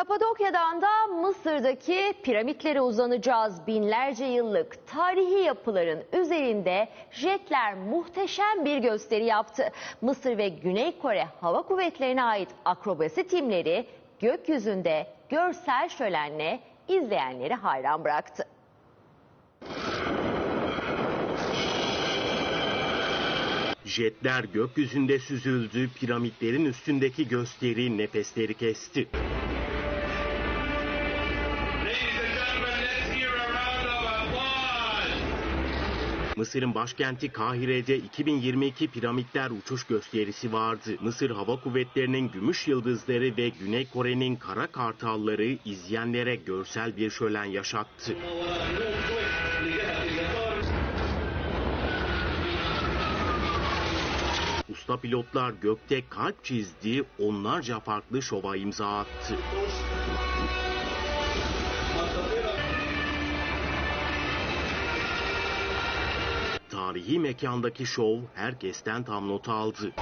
Kapadokya'dan da Mısır'daki piramitlere uzanacağız. Binlerce yıllık tarihi yapıların üzerinde jetler muhteşem bir gösteri yaptı. Mısır ve Güney Kore Hava Kuvvetleri'ne ait akrobasi timleri gökyüzünde görsel şölenle izleyenleri hayran bıraktı. Jetler gökyüzünde süzüldü, piramitlerin üstündeki gösteri nefesleri kesti. Mısır'ın başkenti Kahire'de 2022 piramitler uçuş gösterisi vardı. Mısır Hava Kuvvetleri'nin gümüş yıldızları ve Güney Kore'nin kara kartalları izleyenlere görsel bir şölen yaşattı. Usta pilotlar gökte kalp çizdi, onlarca farklı şova imza attı. Tarihi mekandaki şov herkesten tam not aldı.